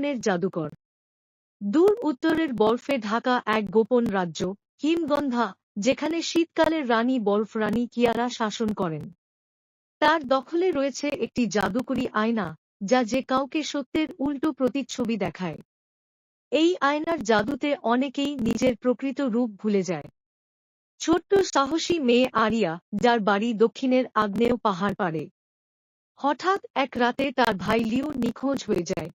আগুনের জাদুকর। দূর উত্তরের বরফে ঢাকা এক গোপন রাজ্য, হিমগন্ধা, যেখানে শীতকালের রানী বরফ রানী কিয়ারা শাসন করেন। তার দখলে রয়েছে একটি জাদুকরী আয়না, যা যে কাউকে সত্যের উল্টো প্রতিচ্ছবি দেখায়। এই আয়নার জাদুতে অনেকেই নিজের প্রকৃত রূপ ভুলে যায়। ছোট্ট সাহসী মেয়ে আরিয়া, যার বাড়ি দক্ষিণের আগ্নেয় পাহাড় পারে হঠাৎ এক রাতে তার ভাই লিও নিখোঁজ হয়ে যায়।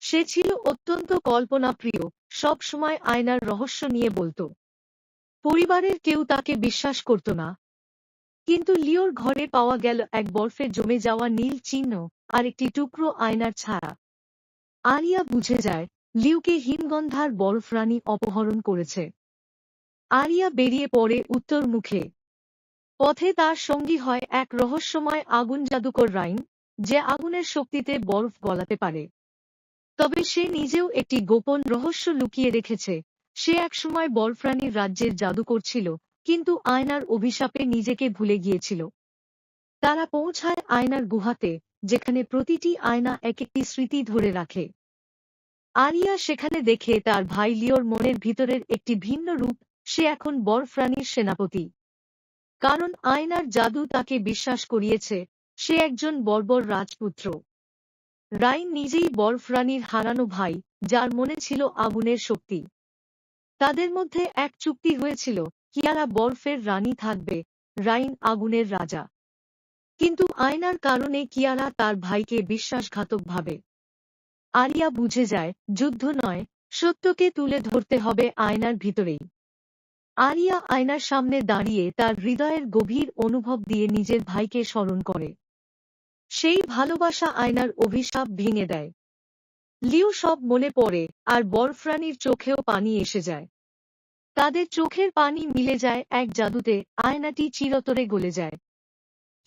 সে ছিল অত্যন্ত কল্পনাপ্রিয়, সব সময় আয়নার রহস্য নিয়ে বলতো। পরিবারের কেউ তাকে বিশ্বাস করত না। কিন্তু লিওর ঘরে পাওয়া গেল এক বরফে জমে যাওয়া নীল চিহ্ন আর একটি টুকরো আয়নার ছায়া। আরিয়া বুঝে যায় লিউকে হিমগন্ধার বরফ রানী অপহরণ করেছে। আরিয়া বেরিয়ে পড়ে উত্তর মুখে। পথে তার সঙ্গী হয় এক রহস্যময় আগুন জাদুকর রাইন, যে আগুনের শক্তিতে বরফ গলাতে পারে। তবে সে নিজেও একটি গোপন রহস্য লুকিয়ে রেখেছে। সে একসময় বরফরানীর রাজ্যের জাদুকর ছিল কিন্তু আয়নার অভিশাপে নিজেকে ভুলে গিয়েছিল। তারা পৌঁছায় আয়নার গুহাতে, যেখানে প্রতিটি আয়না এক একটি স্মৃতি ধরে রাখে। আরিয়া সেখানে দেখে তার ভাই লিওর মনের ভিতরের একটি ভিন্ন রূপ, সে এখন বরফরানীর সেনাপতি। কারণ আয়নার জাদু তাকে বিশ্বাস করিয়েছে, সে একজন বর্বর রাজপুত্র। রাইন নিজেই বরফরানীর হারানো ভাই, যার মনে ছিল আগুনের শক্তি। তাদের মধ্যে এক চুক্তি হয়েছিল, কিয়ারা বরফের রানী থাকবে, রাইন আগুনের রাজা। কিন্তু আয়নার কারণে কিয়ারা তার ভাইকে বিশ্বাসঘাতক ভাবে। আরিয়া বুঝে যায়, যুদ্ধ নয়, সত্যকে তুলে ধরতে হবে আয়নার ভিতরেই। আরিয়া আয়নার সামনে দাঁড়িয়ে তার হৃদয়ের গভীর অনুভব দিয়ে নিজের ভাইকে স্মরণ করে। সেই ভালোবাসা আয়নার অভিশাপ ভেঙে দেয়। লিও সব মনে পড়ে আর বরফরানির চোখেও পানি এসে যায়। তাদের চোখের পানি মিলে যায় এক জাদুতে, আয়নাটি চিরতরে গলে যায়।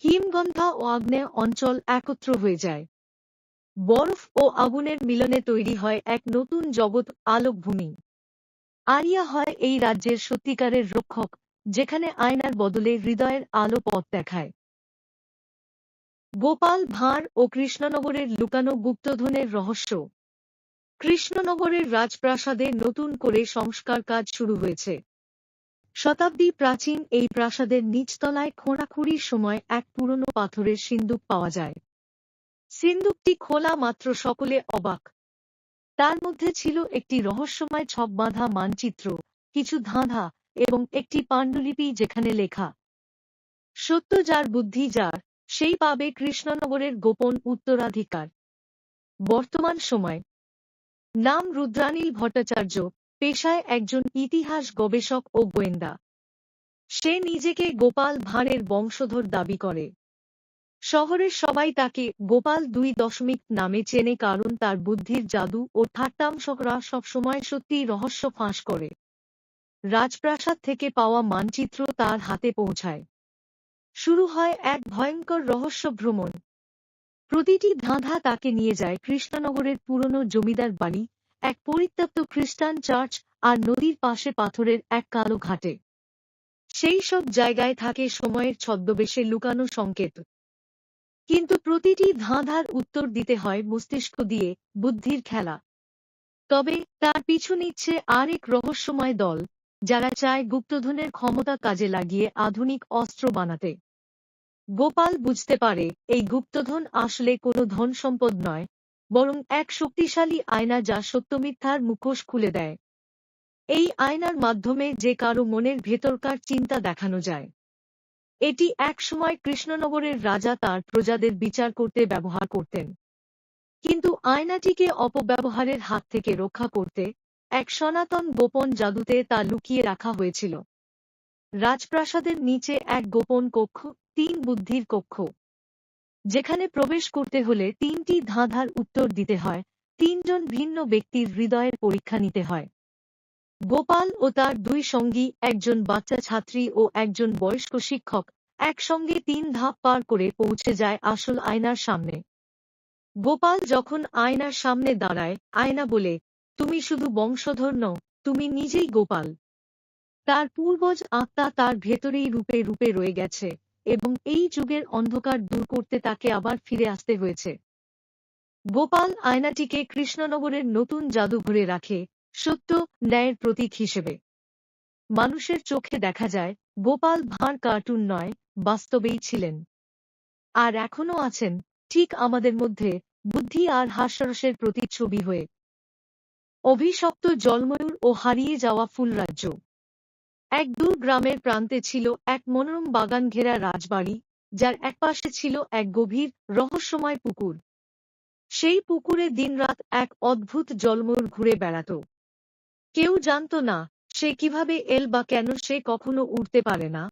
হিমগন্ধা ও আগ্নেয় অঞ্চল একত্র হয়ে যায়। বরফ ও আগুনের মিলনে তৈরি হয় এক নতুন জগৎ আলোকভূমি। আরিয়া হয় এই রাজ্যের সত্যিকারের রক্ষক, যেখানে আয়নার বদলে হৃদয়ের আলো পথ দেখায়। গোপাল ভাঁড় ও কৃষ্ণনগরের লুকানো গুপ্তধনের রহস্য। কৃষ্ণনগরের রাজপ্রাসাদে নতুন করে সংস্কার কাজ শুরু হয়েছে। শতাব্দী প্রাচীন এই প্রাসাদের নিচতলায় খোঁড়াখুড়ির সময় এক পুরনো পাথরের সিন্দুক পাওয়া যায়। সিন্দুকটি খোলা মাত্র সকলে অবাক। তার মধ্যে ছিল একটি রহস্যময় ছপ বাঁধা মানচিত্র, কিছু ধাঁধা এবং একটি পাণ্ডুলিপি যেখানে লেখা, সত্য যার বুদ্ধি যার সেই পাবে কৃষ্ণনগরের গোপন উত্তরাধিকার। বর্তমান সময়। নাম রুদ্রানীল ভট্টাচার্য, পেশায় একজন ইতিহাস গবেষক ও গোয়েন্দা। সে নিজেকে গোপাল ভাঁড়ের বংশধর দাবি করে। শহরের সবাই তাকে গোপাল দুই দশমিক নামে চেনে কারণ তার বুদ্ধির জাদু ও ঠাট্টাংশকরা সবসময় সত্যি রহস্য ফাঁস করে। রাজপ্রাসাদ থেকে পাওয়া মানচিত্র তার হাতে পৌঁছায়। শুরু হয় এক ভয়ঙ্কর রহস্য ভ্রমণ। প্রতিটি ধাঁধা তাকে নিয়ে যায় কৃষ্ণনগরের পুরনো জমিদার বাড়ি, এক পরিত্যক্ত খ্রিস্টান চার্চ আর নদীর পাশে পাথরের এক কালো ঘাটে। সেই সব জায়গায় থাকে সময়ের ছদ্মবেশে লুকানো সংকেত। কিন্তু প্রতিটি ধাঁধার উত্তর দিতে হয় মস্তিষ্ক দিয়ে, বুদ্ধির খেলা। তবে তার পিছু নিচ্ছে আরেক রহস্যময় দল, যারা চায় গুপ্তধনের ক্ষমতা কাজে লাগিয়ে আধুনিক অস্ত্র বানাতে। গোপাল বুঝতে পারে, এই গুপ্তধন আসলে কোনো ধন সম্পদ নয়, বরং এক শক্তিশালী আয়না যা সত্যমিথ্যার মুখোশ খুলে দেয়। এই আয়নার মাধ্যমে যে কারও মনের ভেতরকার চিন্তা দেখানো যায়। এটি একসময় কৃষ্ণনগরের রাজা তার প্রজাদের বিচার করতে ব্যবহার করতেন। কিন্তু আয়নাটিকে অপব্যবহারের হাত থেকে রক্ষা করতে এক সনাতন গোপন জাদুতে তা লুকিয়ে রাখা হয়েছিল। রাজপ্রাসাদের নিচে এক গোপন কক্ষ তিন বুদ্ধির কক্ষ। যেখানে প্রবেশ করতে হলে তিনটি ধাঁধার উত্তর দিতে হয়, তিনজন ভিন্ন ব্যক্তির হৃদয়ের পরীক্ষা নিতে হয়। গোপাল ও তার দুই সঙ্গী, একজন বাচ্চা ছাত্রী ও একজন বয়স্ক শিক্ষক, একসঙ্গে তিন ধাপ পার করে পৌঁছে যায় আসল আয়নার সামনে। গোপাল যখন আয়নার সামনে দাঁড়ায়, আয়না বলে, তুমি শুধু বংশধর নও, তুমি নিজেই গোপাল। তার পূর্বজ আত্মা তার ভেতরেই রূপে রূপে রয়ে গেছে। এবং এই যুগের অন্ধকার দূর করতে তাকে আবার ফিরে আসতে হয়েছে। গোপাল আয়নাটিকে কৃষ্ণনগরের নতুন জাদুঘরে রাখে সত্য ন্যায়ের প্রতীক হিসেবে। মানুষের চোখে দেখা যায়, গোপাল ভাঁড় কার্টুন নয়, বাস্তবেই ছিলেন। আর এখনও আছেন, ঠিক আমাদের মধ্যে, বুদ্ধি আর হাস্যরসের প্রতিচ্ছবি হয়ে। অভিশপ্ত জলময়ূর ও হারিয়ে যাওয়া ফুলরাজ্য এক দূর গ্রামের প্রান্তে ছিল এক মনোরম বাগান ঘেরা রাজবাড়ি, যার একপাশে ছিল এক গভীর রহস্যময় পুকুর। সেই পুকুরে দিনরাত এক অদ্ভুত জলময়ূর ঘুরে বেড়াত। কেউ জানত না, সে কীভাবে এল বা কেন সে কখনো উঠতে পারে না।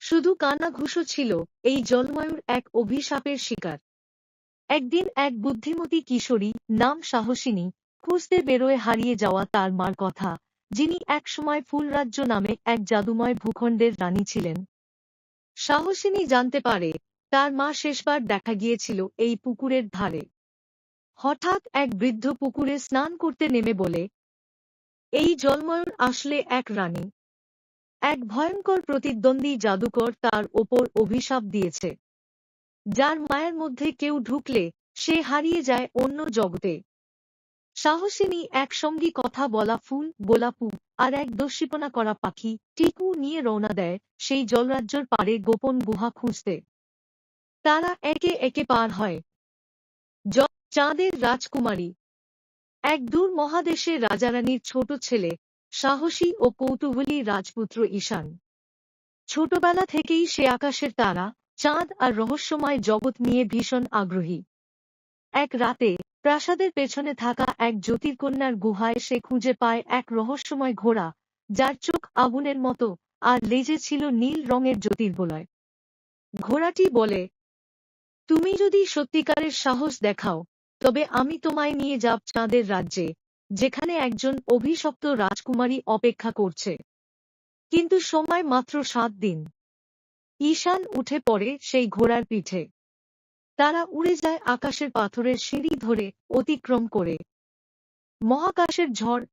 শুধু কানা ঘুষো ছিল এই জলময়ূর এক অভিশাপের শিকার। একদিন এক বুদ্ধিমতী কিশোরী, নাম সাহসিনী, খুঁজতে বেরোয় হারিয়ে যাওয়া তার মার কথা। যিনি একসময় ফুলরাজ্য নামে এক জাদুময় ভূখণ্ডের রানী ছিলেন। সাহসিনী জানতে পারে, তার মা শেষবার দেখা গিয়েছিল এই পুকুরের ধারে। হঠাৎ এক বৃদ্ধ পুকুরে স্নান করতে নেমে বলে, এই জলময়ূর আসলে এক রানী। এক ভয়ঙ্কর প্রতিদ্বন্দ্বী জাদুকর তার ওপর অভিশাপ দিয়েছে। যার মায়ের মধ্যে কেউ ঢুকলে সে হারিয়ে যায় অন্য জগতে। সাহসিনী এক সঙ্গী কথা বলা ফুল, গোলাপু আর এক দস্যিপনা করা পাখি, টিকু নিয়ে রওনা দেয় সেই জলরাজ্যর পারে গোপন গুহা খুঁজতে। তারা একে একে পার হয়। চাঁদের রাজকুমারী। এক দূর মহাদেশে রাজারানীর ছোট ছেলে, সাহসী ও কৌতূহলী রাজপুত্র ঈশান। ছোটবেলা থেকেই সে আকাশের তারা, চাঁদ আর রহস্যময় জগৎ নিয়ে ভীষণ আগ্রহী। এক রাতে প্রাসাদের পেছনে থাকা এক জ্যোতির্কন্যার গুহায় সে খুঁজে পায় এক রহস্যময় ঘোড়া, যার চোখ আগুনের মতো আর লেজে ছিল নীল রঙের জ্যোতির্বলয়। ঘোড়াটি বলে, তুমি যদি সত্যিকারের সাহস দেখাও, তবে আমি তোমায় নিয়ে যাব চাঁদের রাজ্যে, যেখানে একজন অভিশপ্ত রাজকুমারী অপেক্ষা করছে। কিন্তু সময় মাত্র সাত দিন। ঈশান উঠে পড়ে সেই ঘোড়ার পিঠে। তারা উড়ে যায় আকাশের পাথরের সিঁড়ি ধরে অতিক্রম করে। মহাকাশের ঝড়,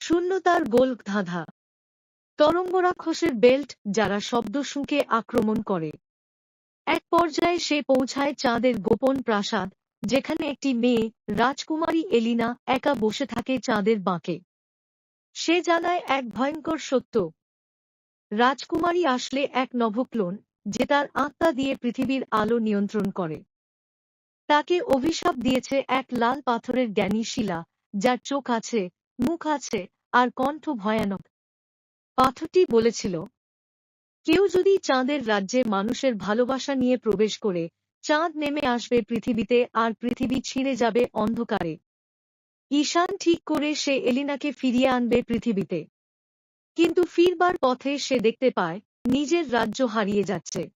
শূন্যতার গোল ধাঁধা তরঙ্গরাক্ষসের বেল্ট যারা শব্দ শুঁকে আক্রমণ করে। এক পর্যায়ে সে পৌঁছায় চাঁদের গোপন প্রাসাদ, যেখানে একটি মেয়ে, রাজকুমারী এলিনা, একা বসে থাকে চাঁদের বাঁকে। সে জানায় এক ভয়ঙ্কর সত্য, রাজকুমারী আসলে এক নভক্লোন যে তার আত্মা দিয়ে পৃথিবীর আলো নিয়ন্ত্রণ করে। তাকে অভিশাপ দিয়েছে এক লাল পাথরের জ্ঞানী শিলা, যার চোখ আছে, মুখ আছে, আর কণ্ঠ ভয়ানক। পাথরটি বলেছিল, কেউ যদি চাঁদের রাজ্যে মানুষের ভালোবাসা নিয়ে প্রবেশ করে, চাঁদ নেমে আসবে পৃথিবীতে আর পৃথিবী ছিঁড়ে যাবে অন্ধকারে। ঈশান ঠিক করে সে এলিনাকে ফিরিয়ে আনবে পৃথিবীতে। কিন্তু ফিরবার পথে সে দেখতে পায় নিজের রাজ্য হারিয়ে যাচ্ছে।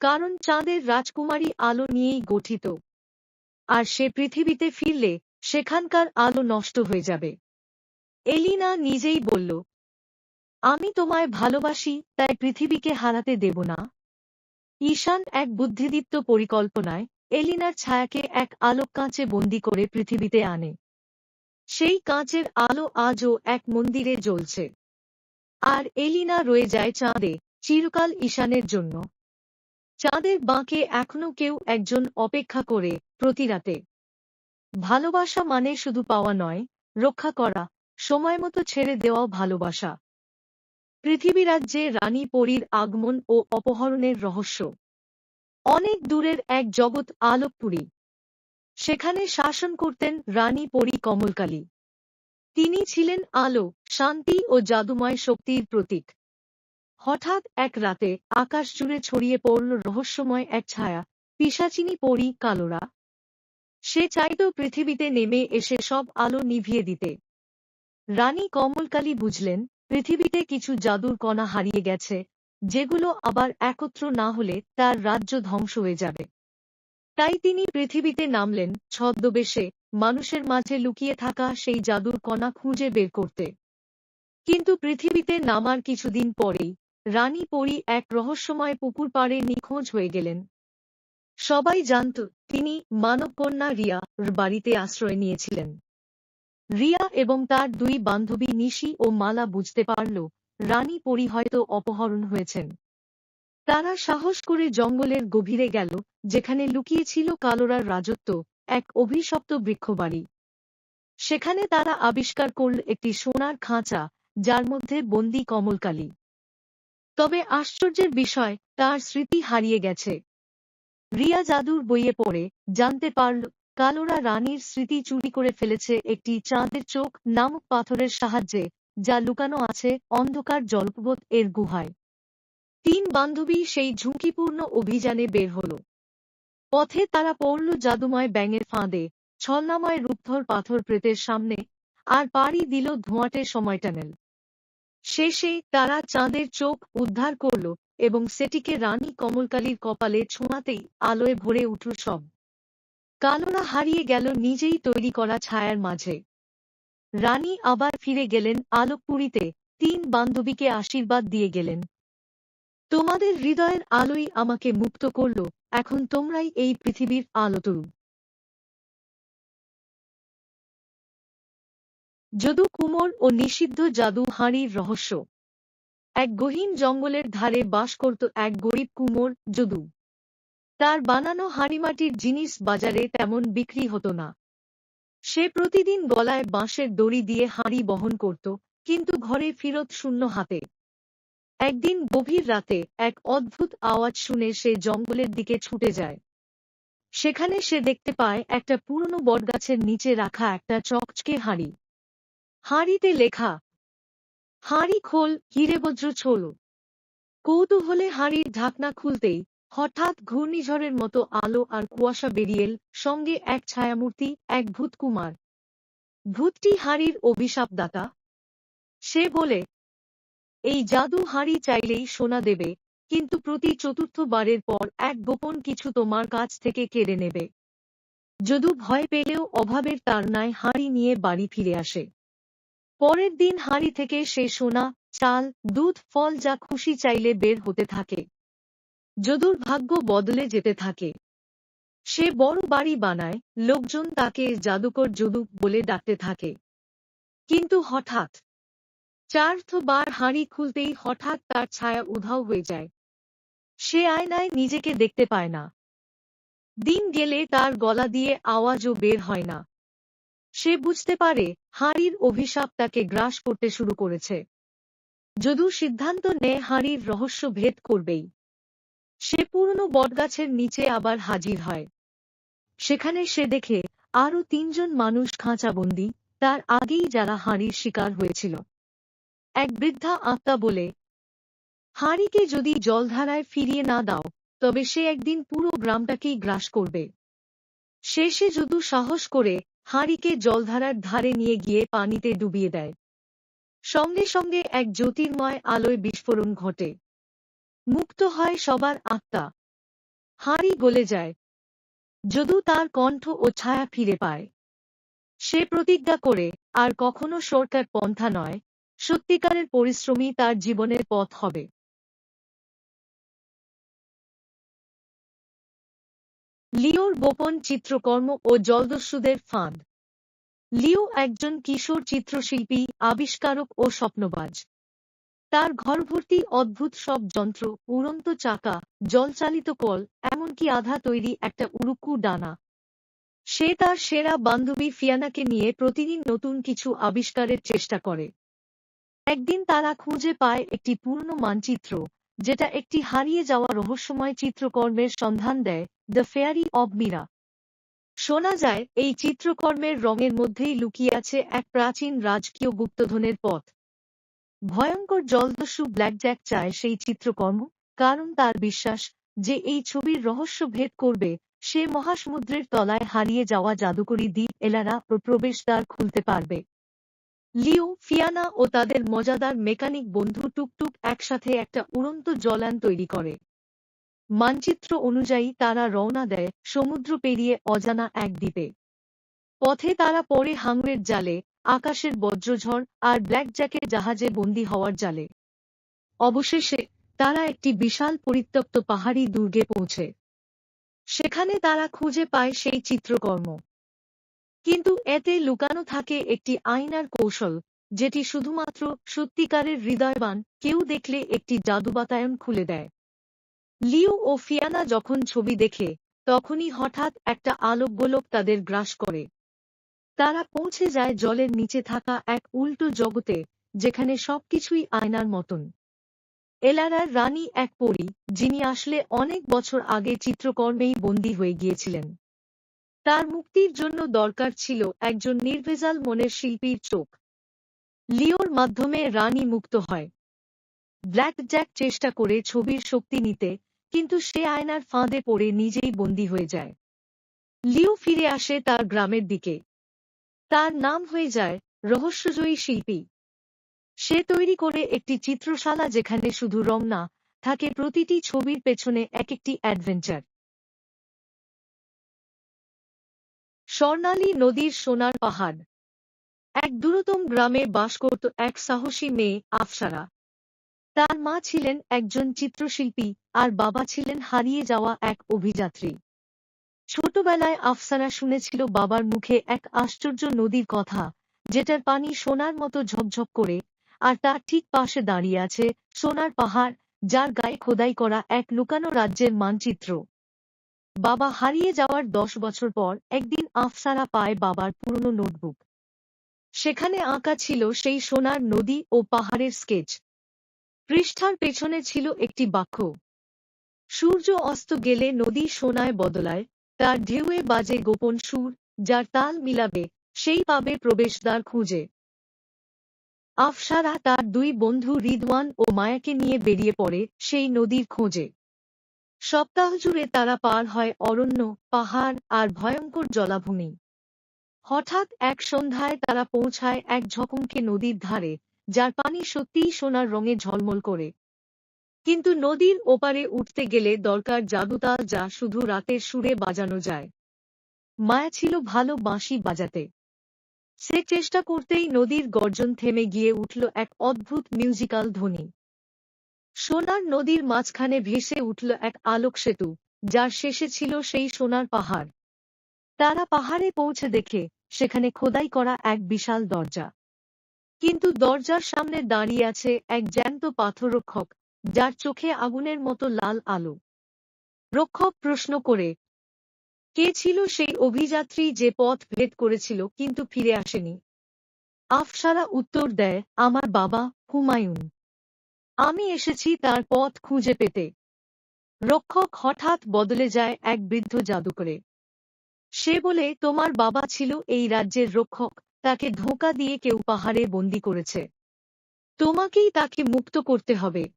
কারণ চাঁদের রাজকুমারী আলো নিয়েই গঠিত। আর সে পৃথিবীতে ফিরলে সেখানকার আলো নষ্ট হয়ে যাবে। এলিনা নিজেই বলল, আমি তোমায় ভালোবাসি, তাই পৃথিবীকে হারাতে দেব না। ঈশান এক বুদ্ধিদীপ্ত পরিকল্পনায় এলিনার ছায়াকে এক আলোক কাঁচে বন্দি করে পৃথিবীতে আনে। সেই কাঁচের আলো আজও এক মন্দিরে জ্বলছে। আর এলিনা রয়ে যায় চাঁদে চিরকাল ঈশানের জন্য। চাঁদের বাঁকে এখনও কেউ একজন অপেক্ষা করে প্রতিরাতে। ভালোবাসা মানে শুধু পাওয়া নয়, রক্ষা করা, সময় মতো ছেড়ে দেওয়াও ভালোবাসা। পৃথিবীরাজ্যে রানী পরীর আগমন ও অপহরণের রহস্য। অনেক দূরের এক জগৎ আলোকপুরী। সেখানে শাসন করতেন রানী পরী কমলকালী। তিনি ছিলেন আলো, শান্তি ও জাদুময় শক্তির প্রতীক। হঠাৎ এক রাতে আকাশ জুড়ে ছড়িয়ে পড়ল রহস্যময় এক ছায়া পিসাচিনী পরী কালোরা। সে চাইত পৃথিবীতে নেমে এসে সব আলো নিভিয়ে দিতে। রানী কমলকালী বুঝলেন, পৃথিবীতে কিছু জাদুর কণা হারিয়ে গেছে, যেগুলো আবার একত্র না হলে তার রাজ্য ধ্বংস হয়ে যাবে। তাই তিনি পৃথিবীতে নামলেন ছদ্মবেশে, মানুষের মাঝে লুকিয়ে থাকা সেই জাদুর কণা খুঁজে বের করতে। কিন্তু পৃথিবীতে নামার কিছুদিন পরেই রানী পরি এক রহস্যময় পুকুর পাড়ে নিখোঁজ হয়ে গেলেন। সবাই জানত, তিনি মানবকন্যা রিয়া বাড়িতে আশ্রয় নিয়েছিলেন। রিয়া এবং তার দুই বান্ধবী নিশি ও মালা বুঝতে পারল, রানী পরি হয়তো অপহরণ হয়েছেন। তারা সাহস করে জঙ্গলের গভীরে গেল, যেখানে লুকিয়েছিল কালোরার রাজত্ব, এক অভিশপ্ত বৃক্ষবাড়ি সেখানে তারা আবিষ্কার করল একটি সোনার খাঁচা, যার মধ্যে বন্দি কমলকালী। তবে আশ্চর্যের বিষয়, তার স্মৃতি হারিয়ে গেছে। রিয়া জাদুর বইয়ে পড়ে, জানতে পারল, কালোরা রানীর স্মৃতি চুরি করে ফেলেছে একটি চাঁদের চোখ নামক পাথরের সাহায্যে, যা লুকানো আছে অন্ধকার জলপবত এর গুহায়। তিন বান্ধবী সেই ঝুঁকিপূর্ণ অভিযানে বের হল। পথে তারা পড়ল জাদুময় ব্যাঙের ফাঁদে, ছলনাময় রূপধর পাথর প্রেতের সামনে, আর পাড়ি দিল ধোঁয়াটে সময় টানেল শেষে তারা চাঁদের চোখ উদ্ধার করল এবং সেটিকে রানী কমলকালীর কপালে ছোঁয়াতেই আলোয় ভরে উঠল সব। কালোরা হারিয়ে গেল নিজেই তৈরি করা ছায়ার মাঝে। রানী আবার ফিরে গেলেন আলোকপুরীতে, তিন বান্ধবীকে আশীর্বাদ দিয়ে গেলেন। তোমাদের হৃদয়ের আলোই আমাকে মুক্ত করল, এখন তোমরাই এই পৃথিবীর আলোতরু। যদু কুমোর ও নিষিদ্ধ জাদু হাঁড়ির রহস্য। এক গহীন জঙ্গলের ধারে বাস করত এক গরিব কুমোর, যদু। তার বানানো হাঁড়িমাটির জিনিস বাজারে তেমন বিক্রি হতো না। সে প্রতিদিন গলায় বাঁশের দড়ি দিয়ে হাঁড়ি বহন করত, কিন্তু ঘরে ফিরত শূন্য হাতে। একদিন গভীর রাতে এক অদ্ভুত আওয়াজ শুনে সে জঙ্গলের দিকে ছুটে যায়। সেখানে সে দেখতে পায় একটা পুরনো বটগাছের নিচে রাখা একটা চকচকে হাঁড়ি। হাঁড়িতে লেখা, হাঁড়ি খোল হিরেবজ্র ছোল। কৌতূহলে হাঁড়ির ঢাকনা খুলতেই হঠাৎ ঘূর্ণিঝড়ের মতো আলো আর কুয়াশা বেরিয়ে এল সঙ্গে এক ছায়ামূর্তি, এক ভূতকুমার। ভূতটি হাঁড়ির অভিশাপদাতা? সে বলে, এই জাদু হাঁড়ি চাইলেই সোনা দেবে, কিন্তু প্রতি চতুর্থবারের পর এক গোপন কিছু তোমার কাছ থেকে কেড়ে নেবে। যদু ভয় পেলেও অভাবের তাড়নায় হাঁড়ি নিয়ে বাড়ি ফিরে আসে। পরের দিন হাঁড়ি থেকে সে সোনা, চাল, দুধ, ফল যা খুশি চাইলে বের হতে থাকে। যদুর ভাগ্য বদলে যেতে থাকে। সে বড় বাড়ি বানায়, লোকজন তাকে জাদুকর যদু বলে ডাকতে থাকে। কিন্তু হঠাৎ চার্থবার হাঁড়ি খুলতেই হঠাৎ তার ছায়া উধাও হয়ে যায়। সে আয়নায় নিজেকে দেখতে পায় না। দিন গেলে তার গলা দিয়ে আওয়াজও বের হয় না। সে বুঝতে পারে হাঁড়ির অভিশাপ তাকে গ্রাস করতে শুরু করেছে। যদু সিদ্ধান্ত নেয় হাঁড়ির রহস্য ভেদ করবেই। সে পুরনো বটগাছের নিচে আবার হাজির হয়। সেখানে সে দেখে আরও তিনজন মানুষ খাঁচাবন্দি, তার আগেই যারা হাঁড়ির শিকার হয়েছিল। এক বৃদ্ধা আত্মা বলে হাঁড়িকে যদি জলধারায় ফিরিয়ে না দাও, তবে সে একদিন পুরো গ্রামটাকেই গ্রাস করবে। শেষে যদু সাহস করে হাঁড়িকে জলধারার ধারে নিয়ে গিয়ে পানিতে ডুবিয়ে দেয়। সঙ্গে সঙ্গে এক জ্যোতির্ময় আলোয় বিস্ফোরণ ঘটে। মুক্ত হয় সবার আত্মা। হাঁড়ি গলে যায়। যদু তার কণ্ঠ ও ছায়া ফিরে পায়। সে প্রতিজ্ঞা করে, আর কখনো সরকার পন্থা নয়, সত্যিকারের পরিশ্রমী তার জীবনের পথ হবে। লিওর গোপন চিত্রকর্ম ও জলদস্যুদের ফাঁদ। লিও একজন কিশোর চিত্রশিল্পী, আবিষ্কারক ও স্বপ্নবাজ। তার ঘরভর্তি অদ্ভুত সব যন্ত্র, উড়ন্ত চাকা, জলচালিত কল, এমনকি আধা তৈরি একটা উড়ুকু ডানা। সে তার সেরা বান্ধবী ফিয়ানাকে নিয়ে প্রতিদিন নতুন কিছু আবিষ্কারের চেষ্টা করে। একদিন তারা খুঁজে পায় একটি পূর্ণ মানচিত্র। যেটা একটি হারিয়ে যাওয়া রহস্যময় চিত্রকর্মের সন্ধান দেয় দ্য ফেয়ারি অব মিরা শোনা যায়, এই চিত্রকর্মের রঙের মধ্যেই লুকিয়ে আছে এক প্রাচীন রাজকীয় গুপ্তধনের পথ। ভয়ঙ্কর জলদস্যু ব্ল্যাকজ্যাক চায় সেই চিত্রকর্ম, কারণ তার বিশ্বাস যে এই ছবির রহস্য ভেদ করবে, সে মহাসমুদ্রের তলায় হারিয়ে যাওয়া জাদুকরী দ্বীপ এলারা প্রবেশদ্বার খুলতে পারবে। লিও, ফিয়ানা ও তাদের মজাদার মেকানিক বন্ধু টুকটুক একসাথে একটা উড়ন্ত জলান তৈরি করে। মানচিত্র অনুযায়ী তারা রওনা দেয় সমুদ্র পেরিয়ে অজানা এক দ্বীপে। পথে তারা পড়ে হাঙরের জালে, আকাশের বজ্রঝড় আর ব্ল্যাক ব্ল্যাকজ্যাকের জাহাজে বন্দী হওয়ার জালে। অবশেষে তারা একটি বিশাল পরিত্যক্ত পাহাড়ি দুর্গে পৌঁছে। সেখানে তারা খুঁজে পায় সেই চিত্রকর্ম। কিন্তু এতে লুকানো থাকে একটি আইনার কৌশল, যেটি শুধুমাত্র সত্যিকারের হৃদয়বান কেউ দেখলে একটি জাদু বাতায়ন খুলে দেয়। লিও ও ফিয়ানা যখন ছবি দেখে, তখনই হঠাৎ একটা আলোক গোলক তাদের গ্রাস করে। তারা পৌঁছে যায় জলের নিচে থাকা এক উল্টো জগতে, যেখানে সবকিছুই আয়নার মতন। এলারার রানী এক পরী, যিনি আসলে অনেক বছর আগে চিত্রকর্মেই বন্দী হয়ে গিয়েছিলেন। তার মুক্তির জন্য দরকার ছিল একজন নির্ভেজাল মনের শিল্পীর চোখ। লিওর মাধ্যমে রানী মুক্ত হয়। ব্ল্যাক জ্যাক চেষ্টা করে ছবির শক্তি নিতে, কিন্তু সে আয়নার ফাঁদে পড়ে নিজেই বন্দী হয়ে যায়। লিও ফিরে আসে তার গ্রামের দিকে। তার নাম হয়ে যায় রহস্যজয়ী শিল্পী। সে তৈরি করে একটি চিত্রশালা যেখানে শুধু রং না থাকে প্রতিটি ছবির পেছনে এক একটি অ্যাডভেঞ্চার। স্বর্ণালী নদীর সোনার পাহাড়। এক দূরতম গ্রামে বাস করত এক সাহসী মেয়ে, আফসারা। তার মা ছিলেন একজন চিত্রশিল্পী আর বাবা ছিলেন হারিয়ে যাওয়া এক অভিযাত্রী। ছোটবেলায় আফসারা শুনেছিল বাবার মুখে এক আশ্চর্য নদীর কথা, যেটার পানি সোনার মতো ঝকঝক করে, আর তার ঠিক পাশে দাঁড়িয়ে আছে সোনার পাহাড়, যার গায়ে খোদাই করা এক লুকানো রাজ্যের মানচিত্র। বাবা হারিয়ে যাওয়ার দশ বছর পর একদিন আফসারা পায় বাবার পুরনো নোটবুক। সেখানে আঁকা ছিল সেই সোনার নদী ও পাহাড়ের স্কেচ। পৃষ্ঠার পেছনে ছিল একটি বাক্য। সূর্য অস্ত গেলে নদী সোনায় বদলায়, তার ঢেউয়ে বাজে গোপন সুর, যার তাল মিলাবে, সেই পাবে প্রবেশদ্বার খুঁজে। আফসারা তার দুই বন্ধু রিদওয়ান ও মায়াকে নিয়ে বেরিয়ে পড়ে সেই নদীর খোঁজে। সপ্তাহ জুড়ে তারা পার হয় অরণ্য, পাহাড় আর ভয়ঙ্কর জলাভূমি। হঠাৎ এক সন্ধ্যায় তারা পৌঁছায় এক ঝকমকে নদীর ধারে, যার পানি সত্যিই সোনার রঙে ঝলমল করে। কিন্তু নদীর ওপারে উঠতে গেলে দরকার জাদুতাল যা শুধু রাতের সুরে বাজানো যায়। মায়া ছিল ভালো বাঁশি বাজাতে। সে চেষ্টা করতেই নদীর গর্জন থেমে গিয়ে উঠল এক অদ্ভুত মিউজিক্যাল ধ্বনি। সোনার নদীর মাঝখানে ভেসে উঠল এক আলোক সেতু, যার শেষে ছিল সেই সোনার পাহাড়। তারা পাহাড়ে পৌঁছে দেখে সেখানে খোদাই করা এক বিশাল দরজা। কিন্তু দরজার সামনে দাঁড়িয়ে আছে এক জ্যান্ত পাথরক্ষক যার চোখে আগুনের মতো লাল আলো। রক্ষক প্রশ্ন করে, কে ছিল সেই অভিযাত্রী যে পথ ভেদ করেছিল কিন্তু ফিরে আসেনি? আফসারা উত্তর দেয়, আমার বাবা হুমায়ুন। আমি এসেছি তার পথ খুঁজে পেতে। রক্ষক হঠাৎ বদলে যায় এক বৃদ্ধ জাদুকরে। সে বলে, তোমার বাবা ছিল এই রাজ্যের রক্ষক। তাকে ধোঁকা দিয়ে কেউ পাহাড়ে বন্দি করেছে। তোমাকেই তাকে মুক্ত করতে হবে।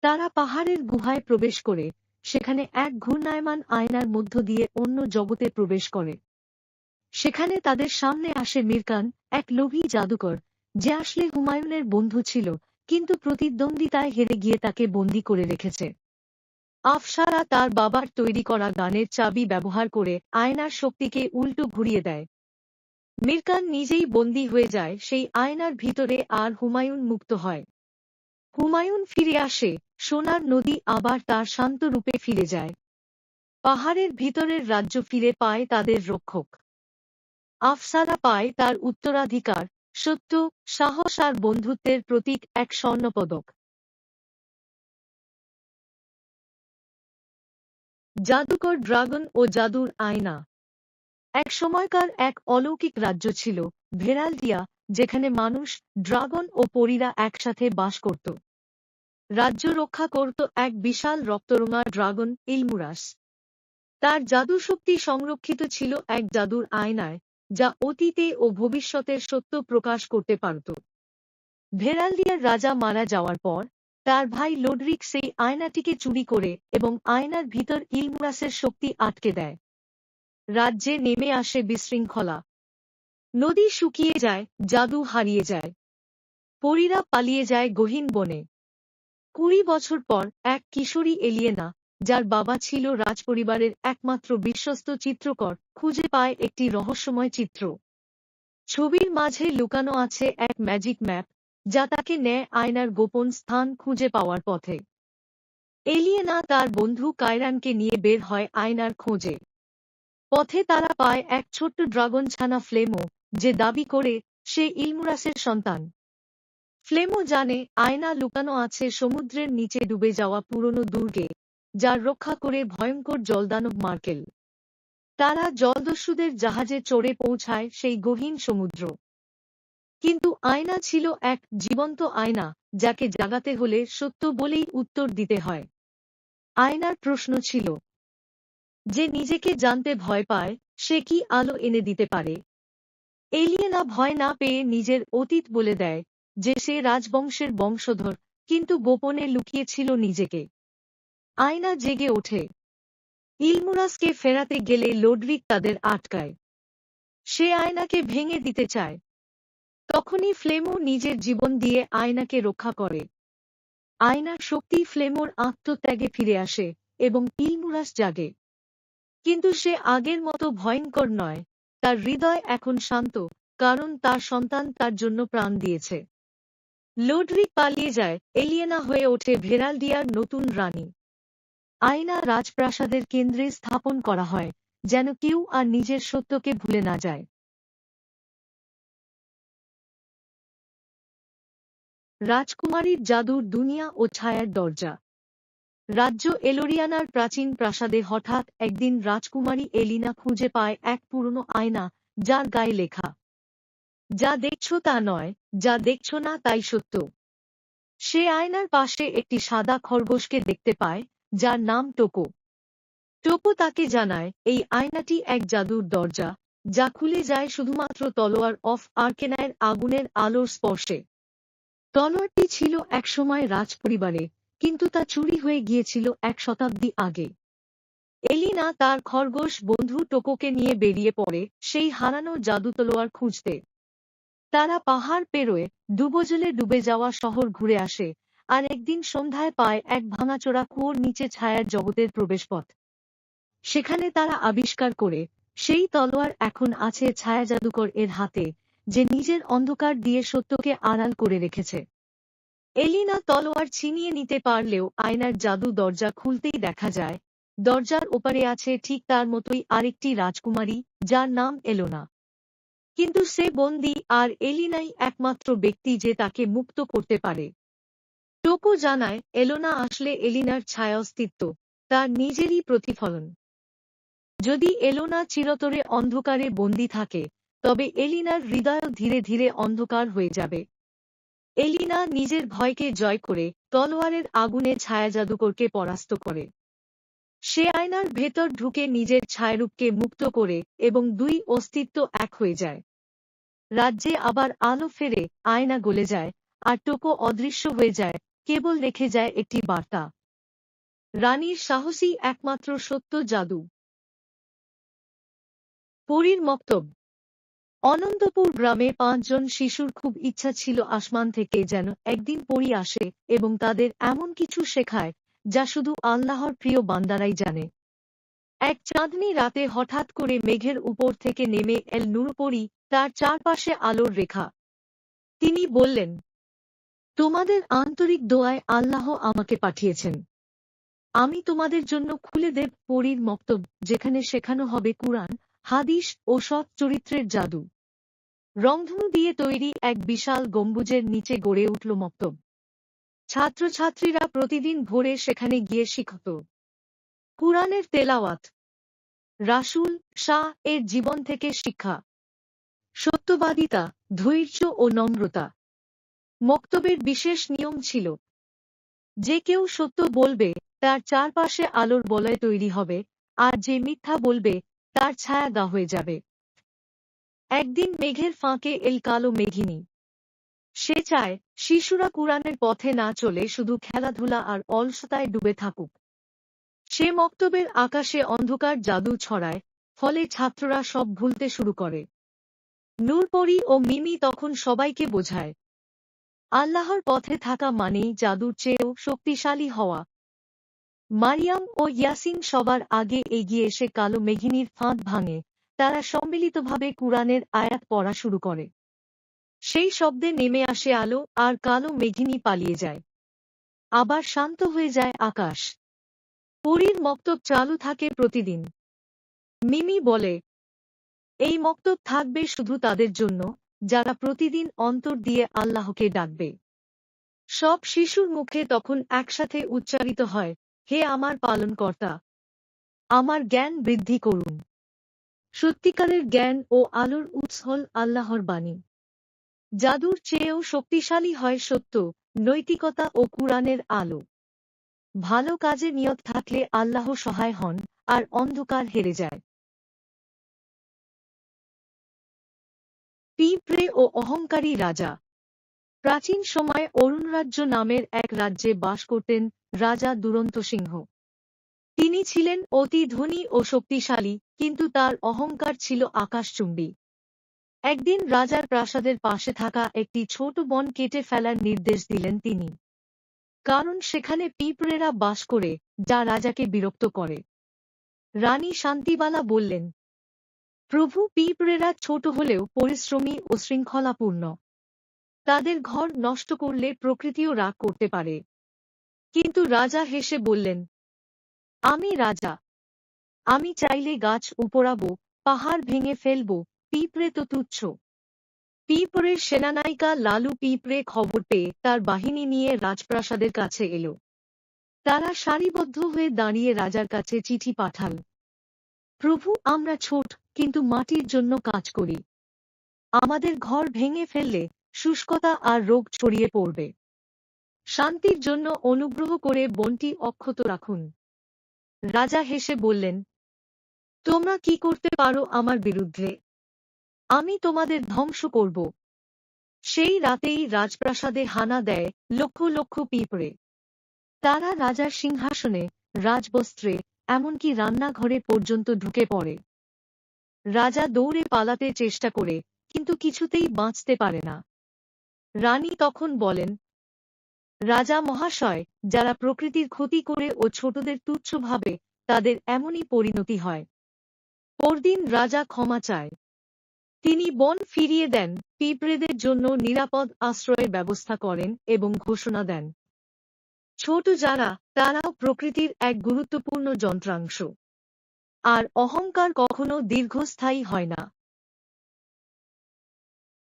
তারা পাহাড়ের গুহায় প্রবেশ করে। সেখানে এক ঘূর্ণায়মান আয়নার মধ্য দিয়ে অন্য জগতে প্রবেশ করে। সেখানে তাদের সামনে আসে মিরকান, এক লোভী জাদুকর, যে আসলে হুমায়ুনের বন্ধু ছিল। কিন্তু প্রতিদ্বন্দ্বিতায় হেরে গিয়ে তাকে বন্দি করে রেখেছে। আফসারা তার বাবার তৈরি করা গানের চাবি ব্যবহার করে আয়নার শক্তিকে উল্টো ঘুরিয়ে দেয়। মিরকান নিজেই বন্দী হয়ে যায়, সেই আয়নার ভিতরে আর হুমায়ুন মুক্ত হয়। হুমায়ুন ফিরে আসে, সোনার নদী আবার তার শান্ত রূপে ফিরে যায়। পাহাড়ের ভিতরের রাজ্য ফিরে পায় তাদের রক্ষক। আফসারা পায় তার উত্তরাধিকার সত্য, সাহস আর বন্ধুত্বের প্রতীক এক স্বর্ণপদক। জাদুকর ড্রাগন ও জাদুর আয়না। এক সময়কার এক অলৌকিক রাজ্য ছিল ভেরালদিয়া যেখানে মানুষ, ড্রাগন ও পরীরা একসাথে বাস করত। রাজ্য রক্ষা করত এক বিশাল রক্তরঙা ড্রাগন, ইলমুরাস। তার জাদুশক্তি সংরক্ষিত ছিল এক জাদুর আয়নায় যা অতীতে ও ভবিষ্যতের সত্য প্রকাশ করতে পারত। ভেরালদিয়ার রাজা মারা যাওয়ার পর, তার ভাই লোডরিক সেই আয়নাটিকে চুরি করে এবং আয়নার ভিতর ইলমুরাসের শক্তি আটকে দেয়। রাজ্যে নেমে আসে বিশৃঙ্খলা। নদী শুকিয়ে যায়, জাদু হারিয়ে যায়। পরীরা পালিয়ে যায় গহীন বনে। কুড়ি বছর পর এক কিশোরী এলিয়েনা যার বাবা ছিল রাজপরিবারের একমাত্র বিশ্বস্ত চিত্রকর, খুঁজে পায় একটি রহস্যময় চিত্র। ছবির মাঝে লুকানো আছে এক ম্যাজিক ম্যাপ, যা তাকে নেয় আয়নার গোপন স্থান খুঁজে পাওয়ার পথে। এলিয়েনা তার বন্ধু কায়রানকে নিয়ে বের হয় আয়নার খোঁজে। পথে তারা পায় এক ছোট্ট ড্রাগন ছানা ফ্লেমো, যে দাবি করে সে ইলমুরাসের সন্তান। ফ্লেমো জানে আয়না লুকানো আছে সমুদ্রের নিচে ডুবে যাওয়া পুরনো দুর্গে যার রক্ষা করে ভয়ঙ্কর জলদানব মার্কেল। তারা জলদস্যুদের জাহাজে চড়ে পৌঁছায় সেই গহীন সমুদ্র। কিন্তু আয়না ছিল এক জীবন্ত আয়না, যাকে জাগাতে হলে সত্য বলেই উত্তর দিতে হয়। আয়নার প্রশ্ন ছিল, যে নিজেকে জানতে ভয় পায়, সে কি আলো এনে দিতে পারে? এলিয়েনা ভয় না পেয়ে নিজের অতীত বলে দেয়, যে সে রাজবংশের বংশধর, কিন্তু গোপনে লুকিয়েছিল নিজেকে। আয়না জেগে ওঠে। ইলমুরাসকে ফেরাতে গেলে লোডরিক তাদের আটকায়। সে আয়নাকে ভেঙে দিতে চায়। তখনই ফ্লেমো নিজের জীবন দিয়ে আয়নাকে রক্ষা করে। আয়নার শক্তি ফ্লেমোর আত্মত্যাগে ফিরে আসে এবং ইলমুরাস জাগে। কিন্তু সে আগের মতো ভয়ঙ্কর নয়, তার হৃদয় এখন শান্ত, কারণ তার সন্তান তার জন্য প্রাণ দিয়েছে। লোডরিক পালিয়ে যায়, এলিয়েনা হয়ে ওঠে ভেরালডিয়ার নতুন রানী। আয়না রাজপ্রাসাদের কেন্দ্রে স্থাপন করা হয়, যেন কেউ আর নিজের সত্যকে ভুলে না যায়। রাজকুমারীর জাদুর দুনিয়া ও ছায়ার দরজা। রাজ্য এলোরিয়ানার প্রাচীন প্রাসাদে হঠাৎ একদিন রাজকুমারী এলিনা খুঁজে পায় এক পুরনো আয়না, যার গায়ে লেখা, যা দেখছ তা নয়, যা দেখছ না তাই সত্য। সে আয়নার পাশে একটি সাদা খরগোশকে দেখতে পায় যার নাম টোকো। টোকো তাকে জানায়, এই আয়নাটি এক জাদুর দরজা, যা খুলে যায় শুধুমাত্র তলোয়ার অফ আর্কেনায়ের আগুনের আলোর স্পর্শে। তলোয়ারটি ছিল একসময় রাজপরিবারে, কিন্তু তা চুরি হয়ে গিয়েছিল এক শতাব্দী আগে। এলিনা তার খরগোশ বন্ধু টোকোকে নিয়ে বেরিয়ে পড়ে সেই হারানো জাদু তলোয়ার খুঁজতে। তারা পাহাড় পেরোয়, ডুবোজলে ডুবে যাওয়া শহর ঘুরে আসে আর একদিন সন্ধ্যায় পায় এক ভাঙাচোরা কুয়োর নিচে ছায়ার জগতের প্রবেশপথ। সেখানে তারা আবিষ্কার করে, সেই তলোয়ার এখন আছে ছায়া জাদুকর এর হাতে, যে নিজের অন্ধকার দিয়ে সত্যকে আড়াল করে রেখেছে। এলিনা তলোয়ার ছিনিয়ে নিতে পারলেও আয়নার জাদু দরজা খুলতেই দেখা যায়, দরজার ওপারে আছে ঠিক তার মতোই আরেকটি রাজকুমারী, যার নাম এলোনা। কিন্তু সে বন্দি আর এলিনাই একমাত্র ব্যক্তি যে তাকে মুক্ত করতে পারে। টোকো জানায়, এলোনা আসলে এলিনার ছায়া অস্তিত্ব তার নিজেরই প্রতিফলন। যদি এলোনা চিরতরে অন্ধকারে বন্দী থাকে, তবে এলিনার হৃদয় ধীরে ধীরে অন্ধকার হয়ে যাবে। এলিনা নিজের ভয়কে জয় করে তলোয়ারের আগুনে ছায়া জাদুকরকে পরাস্ত করে। সে আয়নার ভেতর ঢুকে নিজের ছায়ারূপকে মুক্ত করে এবং দুই অস্তিত্ব এক হয়ে যায়। রাজ্যে আবার আলো ফেরে আয়না গলে যায় আর টোকো অদৃশ্য হয়ে যায় কেবল রেখে যায় একটি বার্তা। রানীর সাহসী একমাত্র সত্য জাদু। পরীর মক্তব অনন্তপুর গ্রামে পাঁচজন শিশুর খুব ইচ্ছা ছিল আসমান থেকে যেন একদিন পড়ি আসে এবং তাদের এমন কিছু শেখায় যা শুধু আল্লাহর প্রিয় বান্দারাই জানে। এক চাঁদনি রাতে হঠাৎ করে মেঘের উপর থেকে নেমে এল নূরপরি, তার চারপাশে আলোর রেখা। তিনি বললেন তোমাদের আন্তরিক দোয়ায় আল্লাহ আমাকে পাঠিয়েছেন। আমি তোমাদের জন্য খুলে দেব পরীর মক্তব, যেখানে শেখানো হবে কুরআন, হাদিস ও সৎ চরিত্রের জাদু। রংধনু দিয়ে তৈরি এক বিশাল গম্বুজের নিচে গড়ে উঠল মক্তব। ছাত্রছাত্রীরা প্রতিদিন ভোরে সেখানে গিয়ে শিখত। কুরআনের তেলাওয়াত। রাসুল শাহ এর জীবন থেকে শিক্ষা। সত্যবাদিতা, ধৈর্য ও নম্রতা। মক্তবের বিশেষ নিয়ম ছিল। যে কেউ সত্য বলবে, তার চারপাশে আলোর বলয় তৈরি হবে, আর যে মিথ্যা বলবে, তার ছায়া গা হয়ে যাবে। একদিন মেঘের ফাঁকে এল কালো মেঘিনী। সে চায়, শিশুরা কুরআনের পথে না চলে, শুধু খেলাধুলা আর অলসতায় ডুবে থাকুক। সে মক্তবের আকাশে অন্ধকার জাদু ছড়ায়, ফলে ছাত্ররা সব ভুলতে শুরু করে। নূরপরি ও মিমি তখন সবাইকে বোঝায় আল্লাহর পথে থাকা মানেই জাদুর চেয়েও শক্তিশালী হওয়া। মারিয়াম ও ইয়াসিন সবার আগে এগিয়ে এসে কালো মেঘিনীর ফাঁদ ভাঙে। তারা সম্মিলিতভাবে কুরআনের আয়াত পড়া শুরু করে। সেই শব্দে নেমে আসে আলো আর কালো মেঘিনী পালিয়ে যায়। আবার শান্ত হয়ে যায় আকাশ। পুরীর মক্তব চালু থাকে প্রতিদিন। মিমি বলে, এই মক্তব থাকবে শুধু তাদের জন্য যারা প্রতিদিন অন্তর দিয়ে আল্লাহকে ডাকবে। সব শিশুর মুখে তখন একসাথে উচ্চারিত হয়, হে আমার পালনকর্তা, আমার জ্ঞান বৃদ্ধি করুন। সত্যিকারের জ্ঞান ও আলোর উৎস হল আল্লাহর বাণী। জাদুর চেয়েও শক্তিশালী হয় সত্য, নৈতিকতা ও কুরআনের আলো। ভালো কাজে নিয়ত থাকলে আল্লাহ সহায় হন, আর অন্ধকার হেরে যায়। পিঁপড়ে ও অহংকারী রাজা। প্রাচীন সময়ে অরুণরাজ্য নামের এক রাজ্যে বাস করতেন রাজা দুরন্ত সিংহ। তিনি ছিলেন অতি ধনী ও শক্তিশালী, কিন্তু তার অহংকার ছিল আকাশচুম্বী। একদিন রাজার প্রাসাদের পাশে থাকা একটি ছোট বন কেটে ফেলার নির্দেশ দিলেন তিনি। কারণ সেখানে পিঁপড়েরা বাস করে, যা রাজাকে বিরক্ত করে। রানী শান্তিবালা বললেন প্রভু পিঁপড়েরা ছোট হলেও পরিশ্রমী ও শৃঙ্খলাপূর্ণ। তাদের ঘর নষ্ট করলে প্রকৃতিও রাগ করতে পারে। কিন্তু রাজা হেসে বললেন, আমি রাজা। আমি চাইলে গাছ উপড়াব, পাহাড় ভেঙে ফেলব, পিঁপড়ে তো তুচ্ছ। পিঁপড়ের সেনানায়িকা লালু পিঁপড়ে খবর পেয়ে তার বাহিনী নিয়ে রাজপ্রাসাদের কাছে এলো। তারা সারিবদ্ধ হয়ে দাঁড়িয়ে রাজার কাছে চিঠি পাঠাল, প্রভু, আমরা ছোট। কিন্তু মাটির জন্য কাজ করি। আমাদের ঘর ভেঙে ফেললে শুষ্কতা আর রোগ ছড়িয়ে পড়বে। শান্তির জন্য অনুগ্রহ করে বনটি অক্ষত রাখুন। রাজা হেসে বললেন, তোমরা কি করতে পারো আমার বিরুদ্ধে? আমি তোমাদের ধ্বংস করব। সেই রাতেই রাজপ্রাসাদে হানা দেয় লক্ষ লক্ষ পিঁপড়ে। তারা রাজার সিংহাসনে, রাজবস্ত্রে, এমনকি রান্নাঘরে পর্যন্ত ঢুকে পড়ে। রাজা দৌড়ে পালাতে চেষ্টা করে, কিন্তু কিছুতেই বাঁচতে পারে না। রানী তখন বলেন, রাজা মহাশয়, যারা প্রকৃতির ক্ষতি করে ও ছোটদের তুচ্ছ ভাবে, তাদের এমনই পরিণতি হয়। পরদিন রাজা ক্ষমা চায়। তিনি বন ফিরিয়ে দেন, পিঁপড়েদের জন্য নিরাপদ আশ্রয়ের ব্যবস্থা করেন এবং ঘোষণা দেন। ছোট যারা, তারাও প্রকৃতির এক গুরুত্বপূর্ণ যন্ত্রাংশ। আর অহংকার কখনো দীর্ঘস্থায়ী হয় না।